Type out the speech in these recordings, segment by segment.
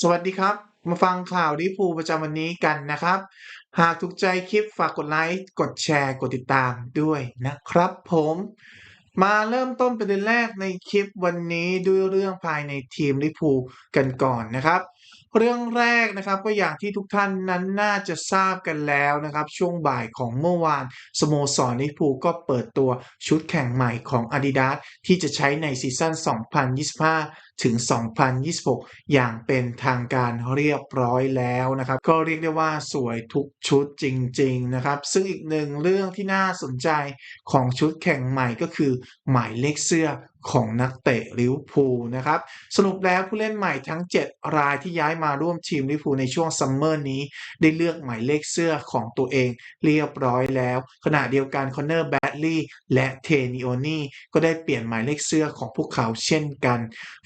สวัสดีครับ มาฟังข่าวลิพูประจำวันนี้กันนะครับ หากถูกใจคลิปฝากกดไลค์ กดแชร์ กดติดตามด้วยนะครับผม มาเริ่มต้นประเด็นแรกในคลิปวันนี้ด้วยเรื่องภายในทีมลิพูกันก่อนนะครับ เรื่องแรกนะครับก็อย่างที่ทุกท่านนั้นน่าจะทราบกันแล้วนะครับ ช่วงบ่ายของเมื่อวานสโมสรลิพูก็เปิดตัวชุดแข่งใหม่ของ Adidas ที่จะใช้ในซีซั่น2025ถึง 2026 อย่างเป็นทางการเรียบร้อยแล้วนะครับ ก็เรียกได้ว่าสวยทุกชุดจริง ๆ นะครับ ซึ่งอีกหนึ่งเรื่องที่น่าสนใจของชุดแข่งใหม่ก็คือ หมายเลขเสื้อของนักเตะลิวพูนะครับ สรุปแล้วผู้เล่นใหม่ทั้ง 7 รายที่ย้ายมาร่วมทีมลิวพูในช่วงซัมเมอร์นี้ ได้เลือกหมายเลขเสื้อของตัวเองเรียบร้อยแล้ว ขณะเดียวกันคอนเนอร์แบดลีย์และเทนิโอนีก็ได้เปลี่ยนหมายเลขเสื้อของพวกเขาเช่นกัน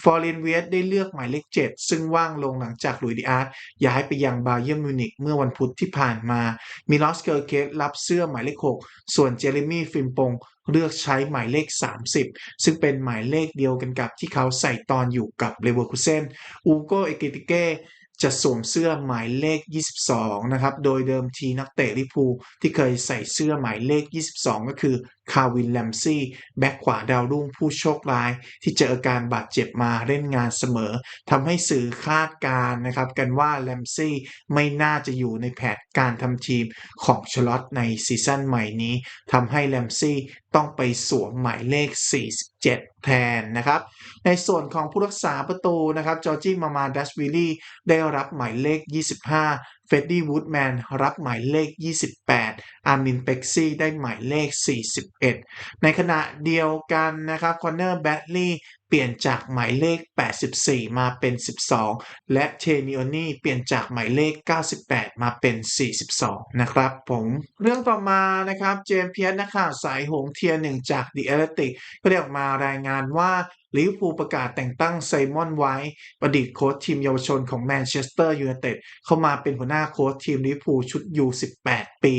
ฟอรเรนเวสได้เลือกหมายเลข 7 ซึ่งว่างลงหลังจากหลุยส์ดิอาร์ตย้ายไปยังบาเยิร์นมิวนิกเมื่อวันพุธที่ผ่านมามิลอสเกอร์เคสรับเสื้อหมายเลข 6 ส่วนเจเรมี่ฟิมปงเลือกใช้หมายเลข 30 ซึ่งเป็นหมายเลขเดียวกันกับที่เขาใส่ตอนอยู่กับเลเวอร์คูเซนอูโกเอเกติเกจะสวมเสื้อหมายเลข 22 นะครับ โดยเดิมทีนักเตะลิพูที่เคยใส่เสื้อหมายเลข 22 ก็คือ คาวินแลมซี่แบ็กขวาดาวรุ่งผู้โชคร้าย ที่เจออาการบาดเจ็บมาเล่นงานเสมอทำให้สื่อคาดการณ์นะครับกันว่าแลมซี่ไม่น่าจะอยู่ในแผนการทำทีมของชลอตในซีซั่นใหม่นี้ทำให้แลมซี่ต้องไปสวมหมายเลข 47 แทนนะครับ ในส่วนของผู้รักษาประตูนะครับจอร์จี้มามาดัชวิลลี่ได้รับหมายเลข 25 เฟดดี้วูดแมนรับหมายเลข 28 อาร์มินเป็กซี่ได้หมายเลข 41 ในขณะเดียวกันนะครับคอนเนอร์แบดลีย์เปลี่ยนจากหมายเลข 84 มาเป็น 12 และเทนิโอนี่เปลี่ยนจากหมายเลข 98 มาเป็น 42 นะครับผมเรื่องต่อมานะครับเจมส์เพียสนักข่าวสายหงเทียหนึ่งจาก The Athletic ก็ได้ออกมารายงานว่าลิเวอร์พูลประกาศแต่งตั้งไซมอนไว้ประดิษฐ์โค้ชทีมเยาวชนของแมนเชสเตอร์ยูไนเต็ดเข้ามาเป็นหัวหน้าโค้ชทีมลิเวอร์พูลชุดยู18 ปี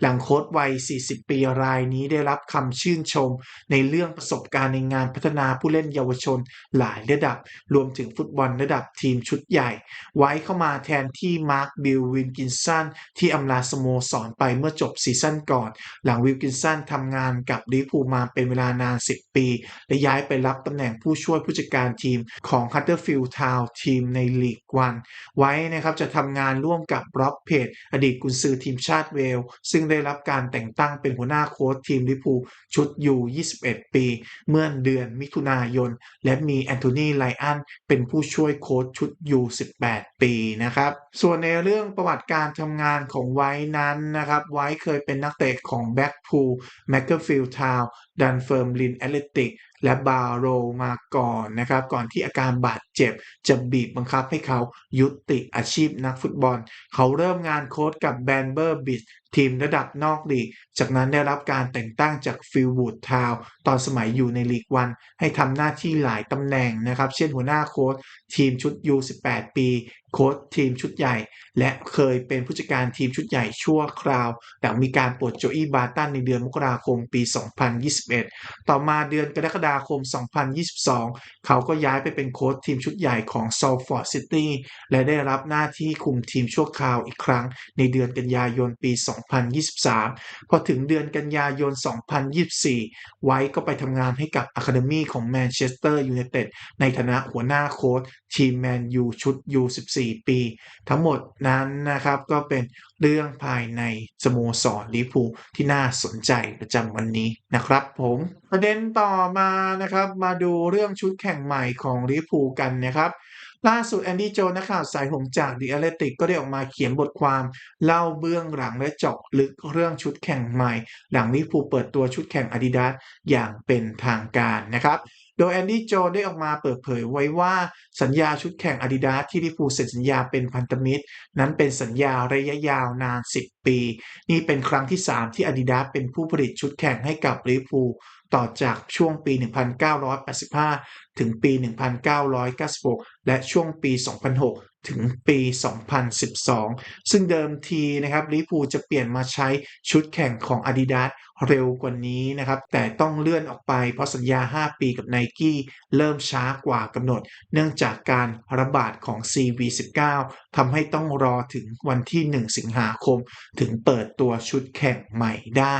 หลังโค้ชวัย 40 ปีรายนี้ได้รับคำชื่นชม ในเรื่องประสบการณ์ในงานพัฒนาผู้เล่นเยาวชนหลายระดับ รวมถึงฟุตบอลระดับทีมชุดใหญ่ ไว้เข้ามาแทนที่มาร์คบิลวินกินสันที่อำลาสโมสรไปเมื่อจบซีซั่นก่อน หลังวิลกินสันทำงานกับลิเวอร์พูลมาเป็นเวลานาน 10 ปี และย้ายไปรับตำแหน่งผู้ช่วยผู้จัดการทีมของ Huddersfield Town ทีมในลีกวันไว้นะครับจะทำงานร่วมกับร็อบเพจอดีตกุนซือทีมชาติเวล ซึ่งได้รับการแต่งตั้งเป็นหัวหน้าโค้ชทีมลิเวอร์พูชุดยู21 ปี เมื่อเดือนมิถุนายน และมีแอนโทนีไลอันเป็นผู้ช่วยโค้ชชุดยู18 ปีนะครับ ส่วนในเรื่องประวัติการทำงานของไว้นั้นนะครับ ไว้เคยเป็นนักเตะของแบ็กพูลแมคเกอร์ฟิลด์ทาวดันเฟิร์มลินแอตเลติกและบาโรมาก่อนนะครับ ก่อนที่อาการบาดเจ็บ จะบีบบังคับให้เขายุติอาชีพนักฟุตบอล เขาเริ่มงานโค้ชกับแบนเบอร์บิชทีมระดับนอกลีก จากนั้นได้รับการแต่งตั้งจากฟิลวูดทาวตอนสมัยอยู่ในลีกวัน ให้ทำหน้าที่หลายตำแหน่งนะครับ เช่นหัวหน้าโค้ชทีมชุด U18 ปี โค้ชทีมชุดใหญ่ และเคยเป็นผู้จัดการทีมชุดใหญ่ชั่วคราว หลังมีการปลดโจอี้บาตันในเดือนมกราคมปี 2021 ต่อมาเดือนกรกฎาคม 2022 เขาก็ย้ายไปเป็นโค้ชทีมชุดใหญ่ของ s a l f o r d City และได้รับหน้าที่คุมทีมชั่วคราวอีกครั้ง ในเดือนกันยายนปี 2023 พอถึงเดือนกันยายน 2024 ไว้ก็ไปทำงานให้กับอะคาเดมีของแมนเชสเตอร์ยูไนเต็ดในฐานะหัวหน้าโค้ชทีมแมนยูชุด U14 ปี ทั้งหมดนั้นนะครับก็เป็นเรื่องภายในสโมสรลิเวอร์พูที่น่าสนใจประจำวันนี้นะครับผมประเด็นต่อมานะครับมาดูเรื่องชุดแข่งใหม่ของลิเวอร์พูกันนะครับล่าสุดแอนดี้โจนักข่าวสายหงจาก The Athletic ก็ได้ออกมาเขียนบทความ เล่าเบื้องหลังและเจาะลึกเรื่องชุดแข่งใหม่ หลังลิเวอร์พูลเปิดตัวชุดแข่ง Adidas อย่างเป็นทางการนะครับ โดยแอนดี้โจได้ออกมาเปิดเผยไว้ว่าสัญญาชุดแข่ง Adidas ที่ลิเวอร์พูเซ็นสัญญาเป็นพันธมิตร นั้นเป็นสัญญาระยะยาวนาน 10 ปี นี่เป็นครั้งที่ 3 ที่ Adidas เป็นผู้ผลิตชุดแข่งให้กับลิเวอร์พูต่อจากช่วงปี 1985 ถึงปี 1996 และช่วงปี 2006ถึงปี 2012 ซึ่งเดิมทีนะครับลิเวอร์พูจะเปลี่ยนมาใช้ชุดแข่งของ Adidas เร็วกว่านี้นะครับ แต่ต้องเลื่อนออกไปเพราะสัญญา 5 ปีกับ Nike เริ่มช้ากว่ากำหนด เนื่องจากการระบาดของ CV19 ทำให้ต้องรอถึงวันที่ 1 สิงหาคม ถึงเปิดตัวชุดแข่งใหม่ได้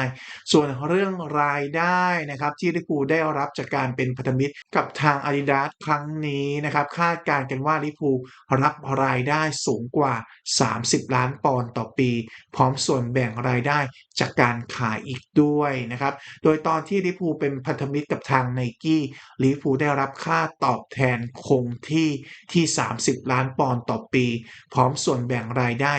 ส่วนเรื่องรายได้นะครับ ที่ลิเวอร์พูได้รับจากการเป็นพันธมิตรกับทาง Adidas ครั้งนี้นะครับคาดการณ์กันว่าลิเวอร์พูรับรายได้สูงกว่า 30 ล้านปอนด์ต่อปี พร้อมส่วนแบ่งรายได้จากการขายอีกด้วยนะครับ โดยตอนที่ลิฟูเป็นพันธมิตรกับทางไนกี้ลิฟูได้รับค่าตอบแทนคงที่ที่ 30 ล้านปอนด์ต่อปี พร้อมส่วนแบ่งรายได้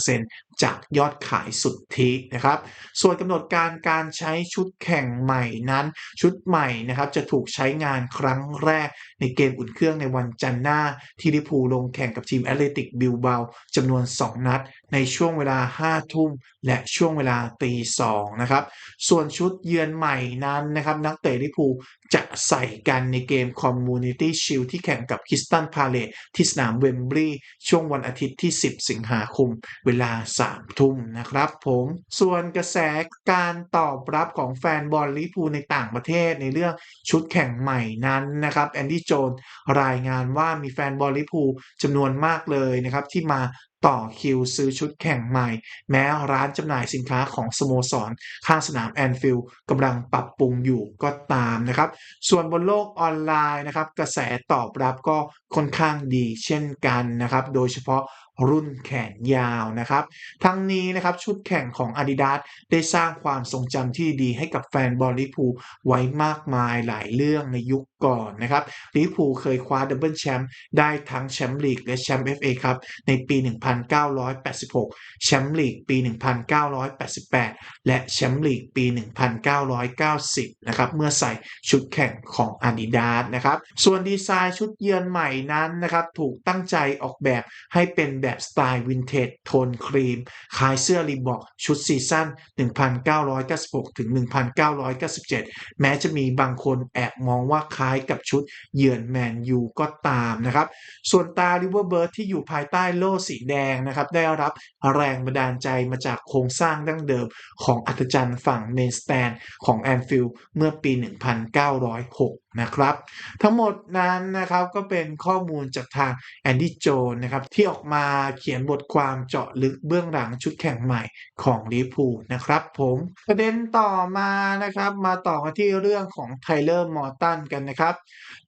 20%จากยอดขายสุทธินะครับ ส่วนกำหนดการการใช้ชุดแข่งใหม่นั้น ชุดใหม่นะครับจะถูกใช้งานครั้งแรกในเกมอุ่นเครื่องในวันจันทร์หน้า ที่ลิพูลงแข่งกับทีมแอตเลติกบิลเบาจำนวน 2 นัด ในช่วงเวลา 5 ทุ่ม และช่วงเวลาตี2นะครับ ส่วนชุดเยือนใหม่นั้นนะครับนักเตะลิเวอร์พูจะใส่กันในเกม Community Shield ที่แข่งกับ Crystal Palace ที่สนามเวมบลีย์ช่วงวันอาทิตย์ที่ 10 สิงหาคม เวลา 3 ทุ่มนะครับผมส่วนกระแสการตอบรับของแฟนบอลลิเวอร์พูในต่างประเทศในเรื่องชุดแข่งใหม่นั้นนะครับแอนดี้โจนรายงานว่ามีแฟนบอลลิเวอร์พูจำนวนมากเลยนะครับที่มา ต่อคิวซื้อชุดแข่งใหม่ แม้ร้านจำหน่ายสินค้าของสโมสร ข้างสนามแอนฟิลด์กำลังปรับปรุงอยู่ก็ตามนะครับ ส่วนบนโลกออนไลน์นะครับกระแสตอบรับก็ค่อนข้างดีเช่นกันนะครับ โดยเฉพาะรุ่นแขนยาวนะครับ ทั้งนี้นะครับชุดแข่งของ Adidas ได้สร้างความทรงจำที่ดีให้กับแฟนบอลลิพูไว้มากมายหลายเรื่องในยุคก่อนนะครับลิเวอร์พูลเคยคว้าดับเบิลแชมป์ได้ทั้งแชมป์ลีกและแชมป์ FA ครับในปี 1986 แชมป์ลีกปี 1988 และแชมป์ลีกปี 1990 นะครับเมื่อใส่ชุดแข่งของ Adidas นะครับส่วนดีไซน์ชุดเยือนใหม่นั้นนะครับถูกตั้งใจออกแบบให้เป็นแบบสไตล์วินเทจโทนครีมคล้ายเสื้อรีบอกชุดซีซั่น 1996 ถึง 1997 แม้จะมีบางคนแอบมองว่าคล้ายกับชุดเยือนแมนยูก็ตามนะครับ ส่วนตาริเวอร์เบิร์ดที่อยู่ภายใต้โล่สีแดงนะครับได้รับแรงบันดาลใจมาจากโครงสร้างดั้งเดิมของอัธจันทร์ฝั่งเมนสแตนของแอนฟิลด์เมื่อปี 1906นะครับทั้งหมดนั้นนะครับก็เป็นข้อมูลจากทางแอนดี้โจนนะครับที่ออกมาเขียนบทความเจาะลึกเบื้องหลังชุดแข่งใหม่ของลิพูนะครับผมประเด็นต่อมานะครับมาต่อกันที่เรื่องของไทเลอร์มอร์ตันกันนะครับ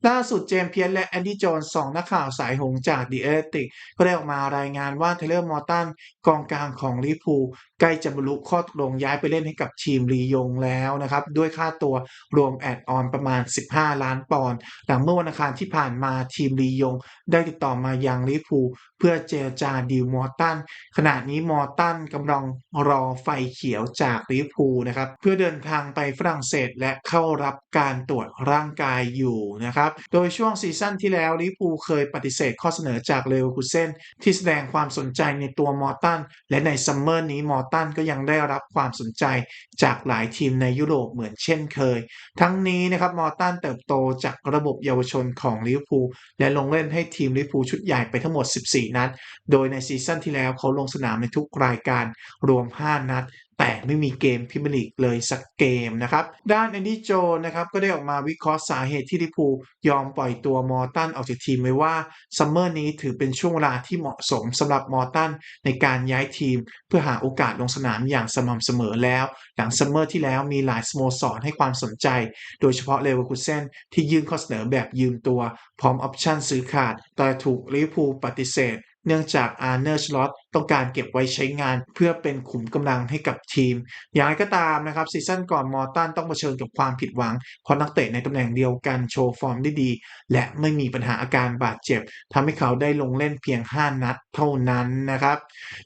ล่าสุดเจมส์เพียร์และแอนดี้จนส์สองนักข่าวสายหงจากดีเอติกก็ได้ออกมารายงานว่าไทเลอร์มอร์ตันกองกลางของลิพูใกล้จะบรรลุข้อตกลงย้ายไปเล่นให้กับทีมลียงแล้วนะครับ ด้วยค่าตัวรวมแอดออนประมาณ 15 ล้านปอนด์หลังเมื่อวันอังคารที่ผ่านมาทีมลียง ได้ติดต่อมายังลิพูเพื่อเจรจาดีลมอร์ตันขณะนี้มอร์ตันกำลังรอไฟเขียวจากลิพูนะครับ เพื่อเดินทางไปฝรั่งเศสและเข้ารับการตรวจร่างกายอยู่นะครับ โดยช่วงซีซั่นที่แล้วลิเวอร์พูเคยปฏิเสธข้อเสนอจากเลเวอร์คูเซนที่แสดงความสนใจในตัวมอร์ตัน และในซัมเมอร์นี้มอร์ตันก็ยังได้รับความสนใจจากหลายทีมในยุโรปเหมือนเช่นเคย ทั้งนี้นะครับมอร์ตันเติบโตจากระบบเยาวชนของลิเวอร์พูลและลงเล่นให้ทีมลิเวอร์พูลชุดใหญ่ไปทั้งหมด 14 นัด โดยในซีซั่นที่แล้วเขาลงสนามในทุกรายการรวม 5 นัด แต่ไม่มีเกมพรีเมียร์ลีกเลยสักเกมนะครับ ด้านแอนดี้โจนะครับก็ได้ออกมาวิเคราะห์สาเหตุที่ลิพูยอมปล่อยตัวมอร์ตันออกจากทีมไว้ว่าซัมเมอร์นี้ถือเป็นช่วงเวลาที่เหมาะสมสำหรับมอร์ตันในการย้ายทีม เพื่อหาโอกาสลงสนามอย่างสม่ำเสมอแล้ว หลังซัมเมอร์ที่แล้วมีหลายสโมสรให้ความสนใจ โดยเฉพาะเลเวอร์คูเซนที่ยื่นข้อเสนอแบบยืมตัว พร้อมออปชั่นซื้อขาด แต่ถูกลิพูปฏิเสธเนื่องจากอาร์เนอร์ชลอตต้องการเก็บไว้ใช้งาน เพื่อเป็นขุมกำลังให้กับทีม อย่างไรก็ตามนะครับซีซั่นก่อนมอร์ตันต้องเผชิญกับความผิดหวัง เพราะนักเตะในตำแหน่งเดียวกันโชว์ฟอร์มได้ดี และไม่มีปัญหาอาการบาดเจ็บทำให้เขาได้ลงเล่นเพียง 5 นัดเท่านั้นนะครับ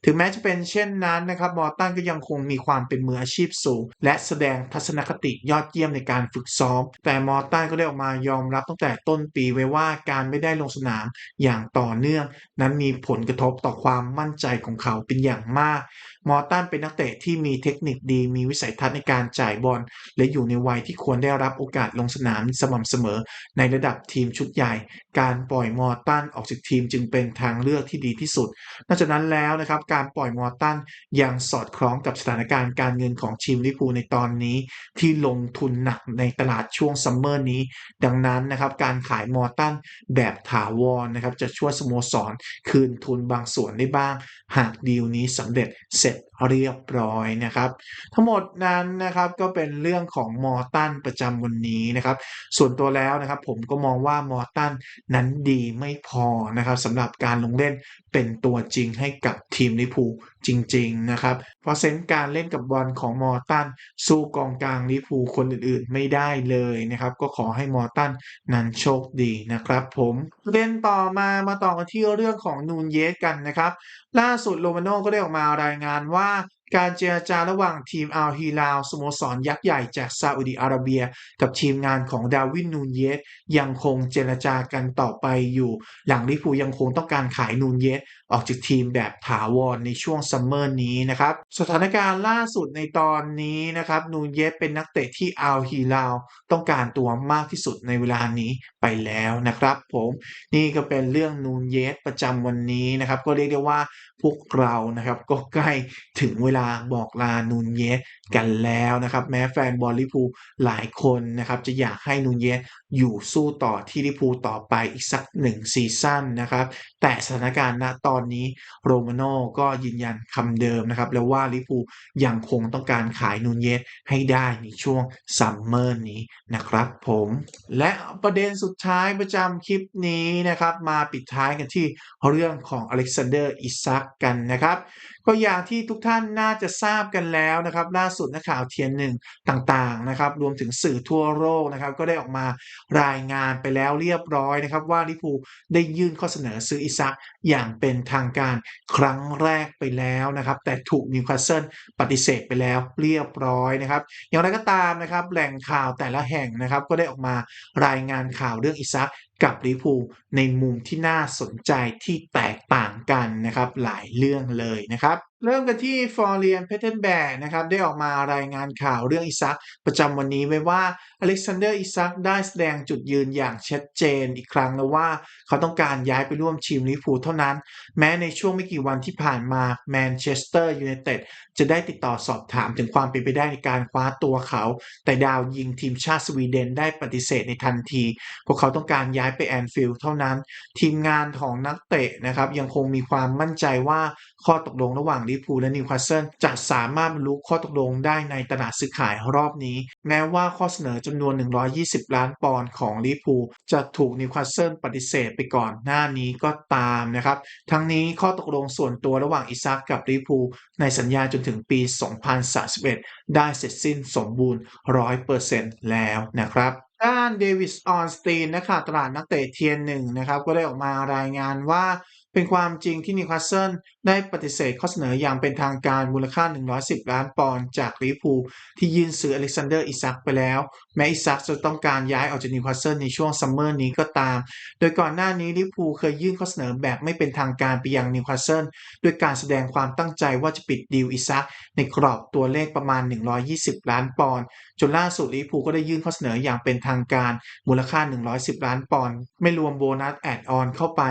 ถึงแม้จะเป็นเช่นนั้นนะครับมอร์ตันก็ยังคงมีความเป็นมืออาชีพสูง และแสดงทัศนคติยอดเยี่ยมในการฝึกซ้อม แต่มอร์ตันก็ได้ออกมายอมรับตั้งแต่ต้นปีไว้ว่าการไม่ได้ลงสนามอย่างต่อเนื่อง นั้นมีผลกระทบต่อความมั่นใจของเขาเป็นอย่างมาก มอร์ตันเป็นนักเตะที่มีเทคนิคดี มีวิสัยทัศน์ในการจ่ายบอล และอยู่ในวัยที่ควรได้รับโอกาสลงสนามสม่ำเสมอ ในระดับทีมชุดใหญ่ การปล่อยมอร์ตันออกจากทีมจึงเป็นทางเลือกที่ดีที่สุด นอกจากนั้นแล้วนะครับ การปล่อยมอร์ตันยังสอดคล้องกับสถานการณ์การเงินของทีมลิเวอร์พูลในตอนนี้ ที่ลงทุนหนักในตลาดช่วงซัมเมอร์นี้ ดังนั้นนะครับการขายมอร์ตันแบบถาวรนะครับจะช่วยสโมสรคืนทุนบางส่วนได้บ้าง หากดีลนี้สำเร็จเสร็จ it. เรียบร้อยนะครับ ทั้งหมดนั้นนะครับก็เป็นเรื่องของมอร์ตันประจำวันนี้นะครับ ส่วนตัวแล้วนะครับ ผมก็มองว่ามอร์ตันนั้นดีไม่พอนะครับสำหรับการลงเล่นเป็นตัวจริงให้กับทีมลิพูจริง ๆ นะครับ เพราะเซนส์การเล่นกับบอลของมอร์ตันสู้กองกลางลิพูคนอื่นๆ ไม่ได้เลยนะครับ ก็ขอให้มอร์ตันนั้นโชคดีนะครับผมประเด็นต่อมามาต่อกันที่เรื่องของนูนเยสกันนะครับ ล่าสุดโรมาโน่ก็ได้ออกมารายงานว่าการเจรจาระหว่างทีมอัลฮิลาลสโมสรยักษ์ใหญ่จากซาอุดีอาระเบีย กับทีมงานของดาวินนูนเยสยังคงเจรจากันต่อไปอยู่ หลังลิฟูยังคงต้องการขายนูนเยสออกจากทีมแบบถาวรในช่วงซัมเมอร์นี้นะครับสถานการณ์ล่าสุดในตอนนี้นะครับนูนเยสเป็นนักเตะที่อัลฮิลาลต้องการตัวมากที่สุดในเวลานี้ไปแล้วนะครับ ผมนี่ก็เป็นเรื่องนูนเยสประจำวันนี้นะครับ ก็เรียกได้ว่าพวกเรานะครับก็ใกล้ถึงเวลาบอกลานูนเยสกันแล้วนะครับ แม้แฟนบอลลิพูหลายคนนะครับ จะอยากให้นูนเยสอยู่สู้ต่อที่ลิพูต่อไปอีกสักหนึ่งซีซั่นนะครับ แต่สถานการณ์ณตอนนี้โรมาโน่ก็ยืนยันคำเดิมนะครับ แล้วว่าลิฟูยังคงต้องการขายนูนเยสให้ได้ในช่วงซัมเมอร์นี้นะครับผมและประเด็นสุดท้ายประจำคลิปนี้นะครับ มาปิดท้ายกันที่เรื่องของอเล็กซานเดอร์อิซักกันนะครับก็อย่างที่ทุกท่านน่าจะทราบกันแล้วนะครับ ล่าสุดนักข่าวเทียนหนึ่งต่างๆนะครับ รวมถึงสื่อทั่วโลกนะครับ ก็ได้ออกมารายงานไปแล้วเรียบร้อยนะครับ ว่าลิพูได้ยื่นข้อเสนอซื้ออิซักอย่างเป็นทางการครั้งแรกไปแล้วนะครับ แต่ถูกนิวคาสเซิลปฏิเสธไปแล้วเรียบร้อยนะครับ อย่างไรก็ตามนะครับ แหล่งข่าวแต่ละแห่งนะครับ ก็ได้ออกมารายงานข่าวเรื่องอิซัก กับลิพูในมุมที่น่าสนใจที่แตกต่างกันนะครับหลายเรื่องเลยนะครับ เริ่มกันที่ฟอร์เรียนเพเทนแบร์นะครับได้ออกมารายงานข่าวเรื่องอิซักประจำวันนี้ไว้ว่าอเล็กซานเดอร์อิซักได้แสดงจุดยืนอย่างชัดเจนอีกครั้งแล้วว่า เขาต้องการย้ายไปร่วมทีมลิเวอร์พูเท่านั้น แม้ในช่วงไม่กี่วันที่ผ่านมาแมนเชสเตอร์ยูไนเต็ดจะได้ติดต่อสอบถามถึงความเป็นไปได้ในการคว้าตัวเขา แต่ดาวยิงทีมชาติสวีเดนได้ปฏิเสธในทันที พวกเขาต้องการย้ายไปแอนฟิลด์เท่านั้น ทีมงานของนักเตะนะครับยังคงมีความมั่นใจว่า ข้อตกลงระหว่างลิพูและนิวคาสเซิลจะสามารถบรรลุข้อตกลงได้ในตลาดซื้อขายรอบนี้ แม้ว่าข้อเสนอจำนวน 120 ล้านปอนด์ของลิพูจะถูกนิวคาสเซิลปฏิเสธไปก่อนหน้านี้ก็ตามนะครับ ทั้งนี้ข้อตกลงส่วนตัวระหว่างอิซักกับลิพูในสัญญาจนถึงปี 2031 ได้เสร็จสิ้นสมบูรณ์ 100%แล้วนะครับด้านเดวิสออนสตีนนักข่าวตลาดนักเตะเทียนหนึ่งนะครับก็ได้ออกมารายงานว่า เป็นความจริงที่นิวคาสเซิลได้ปฏิเสธข้อเสนออย่างเป็นทางการมูลค่า 110 ล้านปอนด์จากลิเวอร์พูลที่ยื่นซื้ออเล็กซานเดอร์อิซักไปแล้ว แม้อิซักจะต้องการย้ายออกจากนิวคาสเซิลในช่วงซัมเมอร์นี้ก็ตาม โดยก่อนหน้านี้ลิเวอร์พูลเคยยื่นข้อเสนอแบบไม่เป็นทางการไปยังนิวคาสเซิลด้วยการแสดงความตั้งใจว่าจะปิดดีลอิซักในกรอบตัวเลขประมาณ 120 ล้านปอนด์จนล่าสุดลิเวอร์พูลก็ได้ยื่นข้อเสนออย่างเป็นทางการมูลค่า 110 ล้านปอนด์ไม่รวมโบนัสแอดออนเข้าไป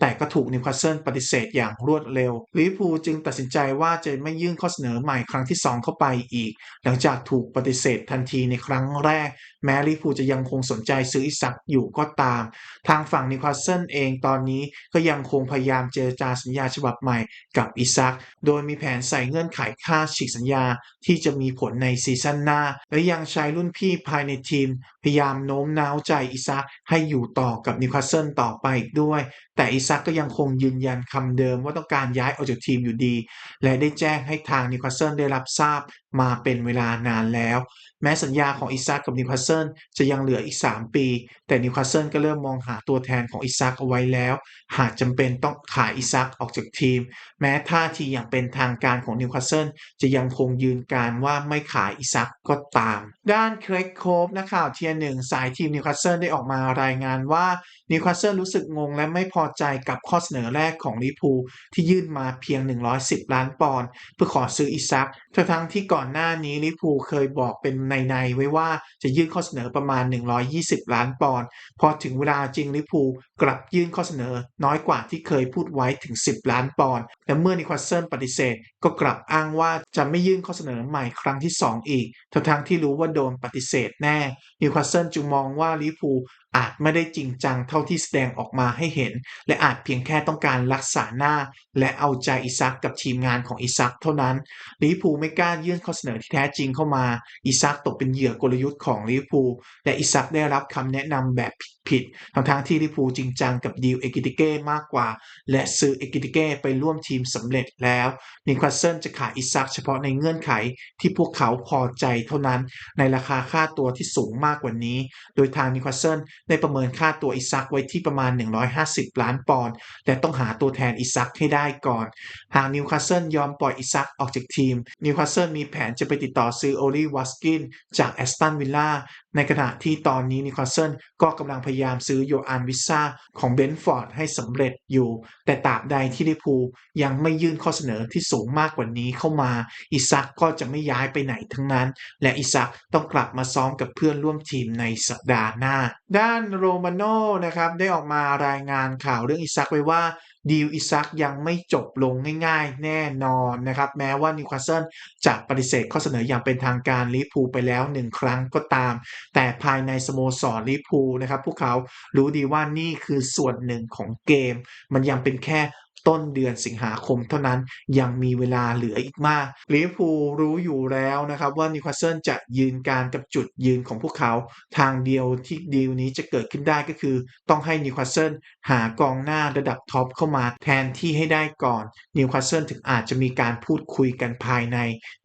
แต่ก็ถูกนิวคาสเซิลปฏิเสธอย่างรวดเร็วลิเวอร์พูลจึงตัดสินใจว่าจะไม่ยื่นข้อเสนอใหม่ครั้งที่ 2 เข้าไปอีก หลังจากถูกปฏิเสธทันทีในครั้งแรก แม้ลิเวอร์พูลจะยังคงสนใจซื้ออิสักอยู่ก็ตาม ทางฝั่งนิวคาสเซิลเองตอนนี้ก็ยังคงพยายามเจรจาสัญญาฉบับใหม่กับอิซัก โดยมีแผนใส่เงื่อนไขค่าฉีกสัญญาที่จะมีผลในซีซั่นหน้า และยังใช้รุ่นพี่ภายในทีม พยายามโน้มน้าวใจอิซักให้อยู่ต่อกับนิวคาสเซิลต่อไปอีกด้วย แต่อิซักก็ยังคงยืนยันคำเดิมว่าต้องการย้ายออกจากทีมอยู่ดี และได้แจ้งให้ทางนิวคาสเซิลได้รับทราบมาเป็นเวลานานแล้วแม้สัญญาของอิซักกับนิวคาสเซิลจะยังเหลืออีก 3 ปี แต่นิวคาสเซิลก็เริ่มมองหาตัวแทนของอิซักเอาไว้แล้ว หากจำเป็นต้องขายอิซักออกจากทีม แม้ท่าทีอย่างเป็นทางการของนิวคาสเซิลจะยังคงยืนการว่าไม่ขายอิซักก็ตาม ด้านเครกโคฟนักข่าวเทียหนึ่งสายทีมนิวคาสเซิลได้ออกมารายงานว่านิวคาสเซิลรู้สึกงงและไม่พอใจกับข้อเสนอแรกของลิพูที่ยื่นมาเพียง 110 ล้านปอนด์เพื่อขอซื้ออิซักทั้งที่ก่อนหน้านี้ลิพูเคยบอกเป็นในๆไว้ว่าจะยื่นข้อเสนอประมาณ 120 ล้านปอนด์พอถึงเวลาจริงลิพูกลับยื่นข้อเสนอน้อยกว่าที่เคยพูดไว้ถึง 10 ล้านปอนด์และเมื่อนิวคาสเซิลปฏิเสธ ก็กลับอ้างว่าจะไม่ยื่นข้อเสนอใหม่ครั้งที่ 2 อีกทั้งที่รู้ว่าโดนปฏิเสธแน่นิวคาสเซิลจึงมองว่าลิเวอร์พูอาจไม่ได้จริงจังเท่าที่แสดงออกมาให้เห็น และอาจเพียงแค่ต้องการรักษาหน้า และเอาใจอิซักกับทีมงานของอิซักเท่านั้นลิเวอร์พูไม่กล้ายื่นข้อเสนอที่แท้จริงเข้ามา อิซักตกเป็นเหยื่อกลยุทธ์ของลิเวอร์พูและอิซักได้รับคำแนะนำแบบผิดๆทั้งๆที่ลิเวอร์พูจริงจังกับดีลเอกิติเก้มากกว่า และซื้อเอกิติเก้ไปร่วมทีมสำเร็จแล้วนิวคาสเซิลจะขายอิซักเฉพาะในเงื่อนไขที่พวกเขาพอใจเท่านั้นในราคาค่าตัวที่สูงมากกว่านี้ โดยทางนิวคาสเซิลได้ประเมินค่าตัวอิซักไว้ที่ประมาณ 150 ล้านปอนด์แต่ต้องหาตัวแทนอิซักให้ได้ก่อน หากนิวคาสเซิลยอมปล่อยอิซักออกจากทีมนิวคาสเซิลมีแผนจะไปติดต่อซื้อโอลีวัสกินจากแอสตันวิลล่า ในขณะที่ตอนนี้นิวคาสเซิลก็กำลังพยายามซื้อโยอันวิซ่าของเบนฟอร์ดให้สำเร็จอยู่ แต่ตราบใดที่ลิพูยังไม่ยื่นข้อเสนอที่สูงมากกว่านี้เข้ามา อิซักก็จะไม่ย้ายไปไหนทั้งนั้น และอิซักต้องกลับมาซ้อมกับเพื่อนร่วมทีมในสัปดาห์หน้า ด้านโรมาโน่นะครับได้ออกมารายงานข่าวเรื่องอิซักไว้ว่า ดีลอิซักยังไม่จบลงง่ายๆ แน่นอนนะครับ แม้ว่านิวคาสเซิลจะปฏิเสธข้อเสนออย่างเป็นทางการลิพูไปแล้วหนึ่งครั้งก็ตาม แต่ภายในสโมสรลิพูนะครับ พวกเขารู้ดีว่านี่คือส่วนหนึ่งของเกม มันยังเป็นแค่ ต้นเดือนสิงหาคมเท่านั้นยังมีเวลาเหลืออีกมากลิเวอร์พูลรู้อยู่แล้วนะครับว่านิวคาสเซิลจะยืนการกับจุดยืนของพวกเขาทางเดียวที่ดีลนี้จะเกิดขึ้นได้ก็คือ ต้องให้นิวคาสเซิลหากองหน้าระดับท็อปเข้ามาแทนที่ให้ได้ก่อนนิวคาสเซิลถึงอาจจะมีการพูดคุยกันภายใน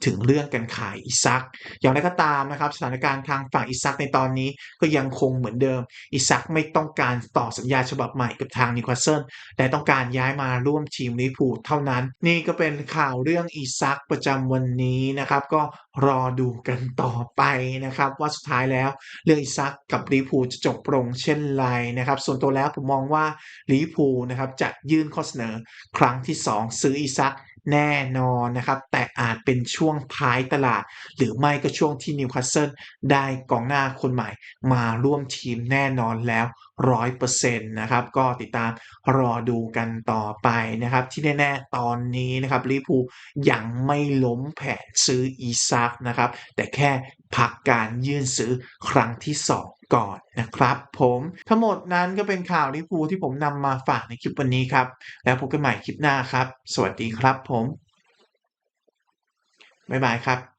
ถึงเรื่องการขายอิซัก อย่างไรก็ตามนะครับสถานการณ์ทางฝั่งอิซักในตอนนี้ก็ยังคงเหมือนเดิมอิซักไม่ต้องการต่อสัญญาฉบับใหม่กับทางนิวคาสเซิลแต่ต้องการย้ายมาร่่วมทีมลิพูเท่านั้น นี่ก็เป็นข่าวเรื่องอีซักประจำวันนี้นะครับ ก็รอดูกันต่อไปนะครับ ว่าสุดท้ายแล้วเรื่องอีซักกับลิพูจะจบลงเช่นไรนะครับ ส่วนตัวแล้วผมมองว่าลิพูนะครับจะยื่นข้อเสนอครั้งที่ 2 ซื้ออีซัก แน่นอนนะครับ แต่อาจเป็นช่วงท้ายตลาด หรือไม่ก็ช่วงที่นิวคาสเซิลได้กองหน้าคนใหม่ มาร่วมทีมแน่นอนแล้วร้อยเปอร์เซ็นต์นะครับ ก็ติดตามรอดูกันต่อไปนะครับ ที่แน่ๆตอนนี้นะครับลิเวอร์พูยังไม่ล้มแผนซื้ออีซักนะครับ แต่แค่พักการยื่นซื้อครั้งที่ 2 ก่อนนะครับ ผมทั้งหมดนั้นก็เป็นข่าวลิพูที่ผมนำมาฝากในคลิปวันนี้ครับ แล้วพบกันใหม่คลิปหน้าครับ สวัสดีครับผมบ๊ายบายครับ